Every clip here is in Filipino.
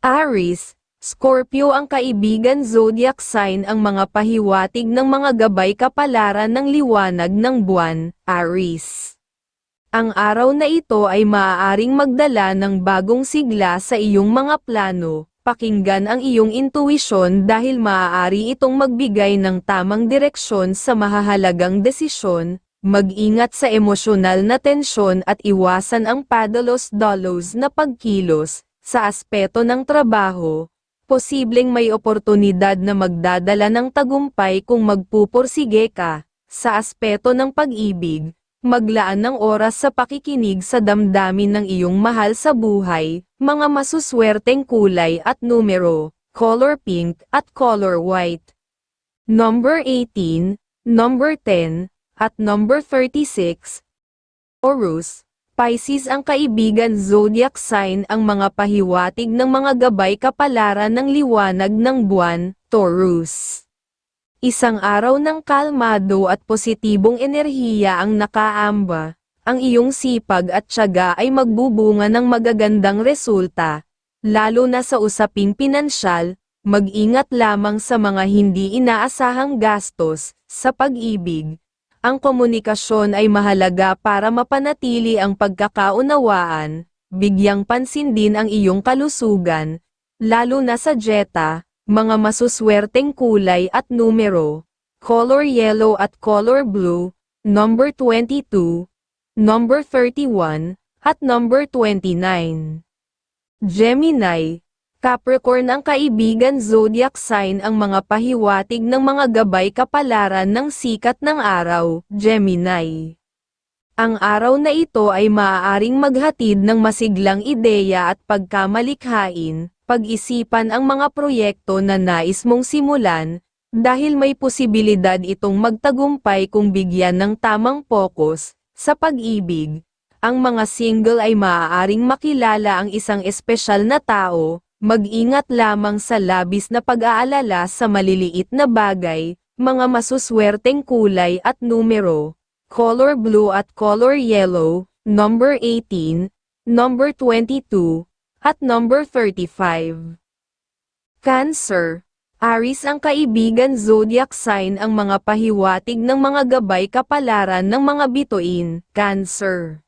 Aries, Scorpio ang kaibigan zodiac sign ang mga pahiwatig ng mga gabay kapalaran ng liwanag ng buwan, Aries. Ang araw na ito ay maaaring magdala ng bagong sigla sa iyong mga plano, pakinggan ang iyong intuisyon dahil maaari itong magbigay ng tamang direksyon sa mahahalagang desisyon, mag-ingat sa emosyonal na tensyon at iwasan ang padalos-dalos na pagkilos, sa aspeto ng trabaho, posibleng may oportunidad na magdadala ng tagumpay kung magpupursige ka, sa aspeto ng pag-ibig, maglaan ng oras sa pakikinig sa damdamin ng iyong mahal sa buhay, mga masuswerteng kulay at numero, color pink at color white. Number 18, number 10, at number 36, Taurus, Pisces ang kaibigan zodiac sign ang mga pahiwatig ng mga gabay kapalaran ng liwanag ng buwan, Taurus. Isang araw ng kalmado at positibong enerhiya ang nakaamba, ang iyong sipag at tiyaga ay magbubunga ng magagandang resulta, lalo na sa usaping pinansyal, mag-ingat lamang sa mga hindi inaasahang gastos, sa pag-ibig, ang komunikasyon ay mahalaga para mapanatili ang pagkakaunawaan, bigyang pansin din ang iyong kalusugan, lalo na sa Jetta, mga masuswerteng kulay at numero, color yellow at color blue, number 22, number 31, at number 29. Gemini, Capricorn ang kaibigan zodiac sign ang mga pahiwatig ng mga gabay kapalaran ng sikat ng araw, Gemini. Ang araw na ito ay maaaring maghatid ng masiglang ideya at pagkamalikhain, pag-isipan ang mga proyekto na nais mong simulan, dahil may posibilidad itong magtagumpay kung bigyan ng tamang pokus, sa pag-ibig. Ang mga single ay maaaring makilala ang isang espesyal na tao, Mag-ingat lamang sa labis na pag-aalala sa maliliit na bagay, mga masuswerteng kulay at numero, color blue at color yellow, number 18, number 22, at number 35. Cancer, Aris ang kaibigan zodiac sign ang mga pahiwatig ng mga gabay kapalaran ng mga bituin, Cancer.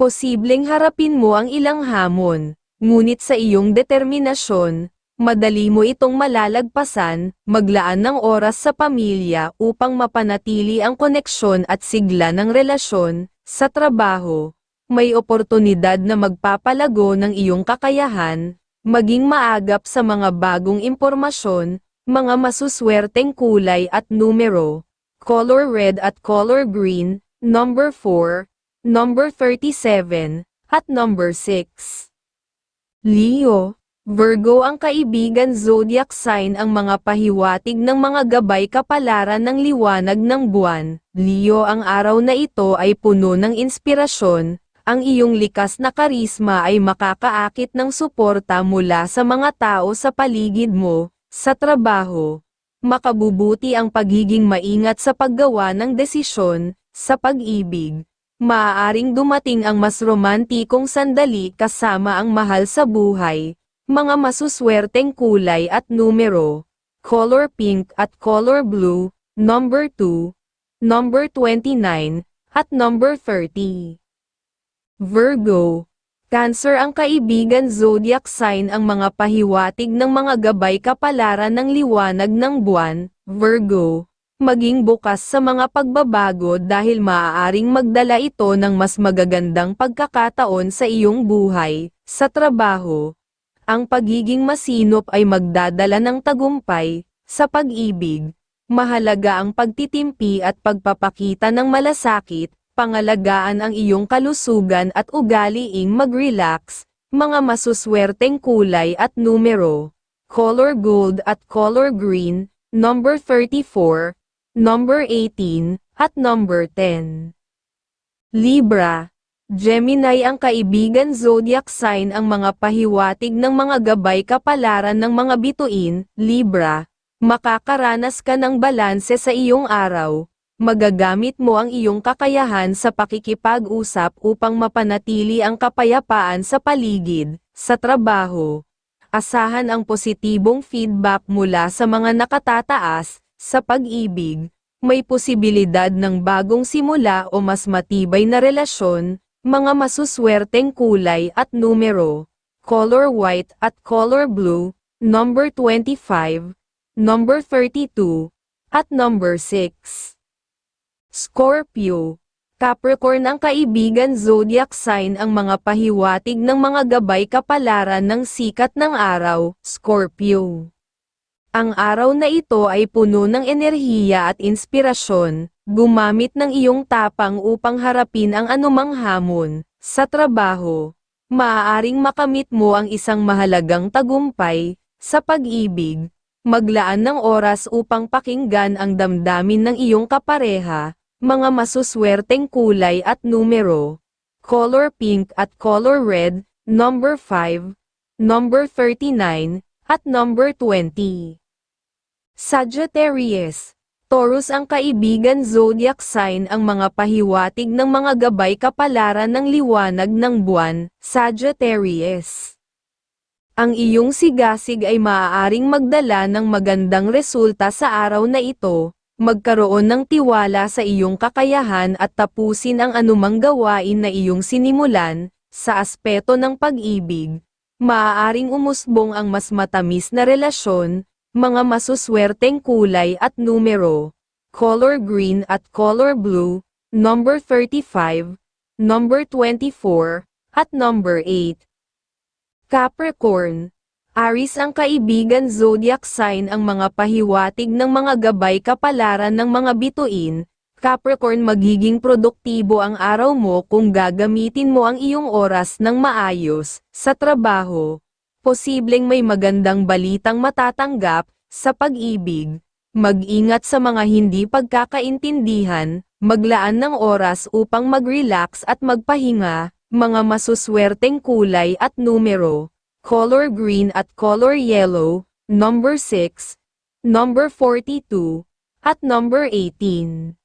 Posibleng harapin mo ang ilang hamon, Ngunit sa iyong determinasyon, madali mo itong malalagpasan, maglaan ng oras sa pamilya upang mapanatili ang koneksyon at sigla ng relasyon, sa trabaho, may oportunidad na magpapalago ng iyong kakayahan, maging maagap sa mga bagong impormasyon, mga masuswerteng kulay at numero, color red at color green, number 4, number 37, at number 6. Leo, Virgo ang kaibigan zodiac sign ang mga pahiwatig ng mga gabay kapalaran ng liwanag ng buwan. Leo ang araw na ito ay puno ng inspirasyon, ang iyong likas na karisma ay makakaakit ng suporta mula sa mga tao sa paligid mo, sa trabaho. Makabubuti ang pagiging maingat sa paggawa ng desisyon, sa pag-ibig, Maaaring dumating ang mas romantikong sandali kasama ang mahal sa buhay, mga masuswerteng kulay at numero, color pink at color blue, number 2, number 29, at number 30. Virgo, Cancer ang kaibigan zodiac sign ang mga pahiwatig ng mga gabay kapalaran ng liwanag ng buwan, Virgo. Maging bukas sa mga pagbabago dahil maaaring magdala ito ng mas magagandang pagkakataon sa iyong buhay, sa trabaho. Ang pagiging masinop ay magdadala ng tagumpay, sa pag-ibig. Mahalaga ang pagtitimpi at pagpapakita ng malasakit, pangalagaan ang iyong kalusugan at ugaliing mag-relax, mga masuswerteng kulay at numero, color gold at color green, number 34, number 18, at number 10. Libra, Gemini ang kaibigan zodiac sign ang mga pahiwatig ng mga gabay kapalaran ng mga bituin, Libra, makakaranas ka ng balanse sa iyong araw, magagamit mo ang iyong kakayahan sa pakikipag-usap upang mapanatili ang kapayapaan sa paligid, sa trabaho, Asahan ang positibong feedback mula sa mga nakatataas, sa pag-ibig, may posibilidad ng bagong simula o mas matibay na relasyon, mga masuswerteng kulay at numero, color white at color blue, number 25, number 32, at number 6. Scorpio Capricorn ang kaibigan zodiac sign ang mga pahiwatig ng mga gabay kapalaran ng sikat ng araw, Scorpio. Ang araw na ito ay puno ng enerhiya at inspirasyon, gumamit ng iyong tapang upang harapin ang anumang hamon. Sa trabaho, maaaring makamit mo ang isang mahalagang tagumpay, sa pag-ibig, maglaan ng oras upang pakinggan ang damdamin ng iyong kapareha, mga masuswerteng kulay at numero, color pink at color red, number 5, number 39, at number 20. Sagittarius Taurus ang kaibigan zodiac sign ang mga pahiwatig ng mga gabay kapalaran ng liwanag ng buwan, Sagittarius. Ang iyong sigasig ay maaaring magdala ng magandang resulta sa araw na ito, magkaroon ng tiwala sa iyong kakayahan at tapusin ang anumang gawain na iyong sinimulan, sa aspeto ng pag-ibig, maaaring umusbong ang mas matamis na relasyon, mga masuswerteng kulay at numero, color green at color blue, number 35, number 24, at number 8. Capricorn, Aris ang kaibigan zodiac sign ang mga pahiwatig ng mga gabay kapalaran ng mga bituin, Capricorn magiging produktibo ang araw mo kung gagamitin mo ang iyong oras ng maayos, sa trabaho. Posibleng may magandang balitang matatanggap, sa pag-ibig. Mag-ingat sa mga hindi pagkakaintindihan, maglaan ng oras upang mag-relax at magpahinga, mga masuswerteng kulay at numero color green at color yellow, number 6, number 42, at number 18.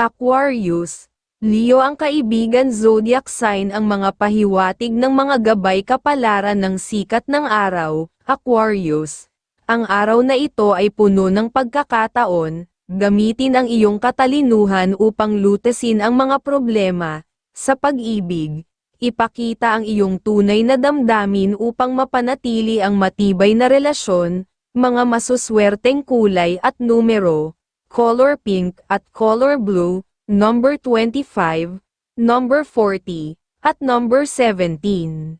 Aquarius, Leo ang kaibigan zodiac sign ang mga pahiwatig ng mga gabay kapalaran ng sikat ng araw, Aquarius. Ang araw na ito ay puno ng pagkakataon, gamitin ang iyong katalinuhan upang lutesin ang mga problema, sa pag-ibig, ipakita ang iyong tunay na damdamin upang mapanatili ang matibay na relasyon, mga masuswerteng kulay at numero, color pink at color blue, number 25, number 40, at number 17.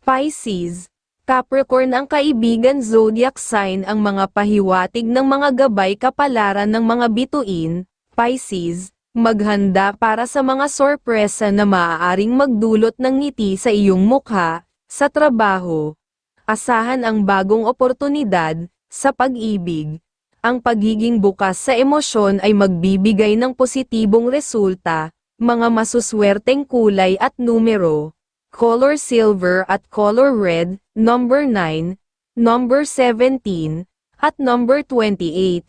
Pisces, Capricorn ang kaibigan zodiac sign ang mga pahiwatig ng mga gabay kapalaran ng mga bituin, Pisces, Maghanda para sa mga sorpresa na maaaring magdulot ng ngiti sa iyong mukha, sa trabaho. Asahan ang bagong oportunidad, sa pag-ibig. Ang pagiging bukas sa emosyon ay magbibigay ng positibong resulta, mga masuswerteng kulay at numero. Color silver at color red, number 9, number 17, at number 28.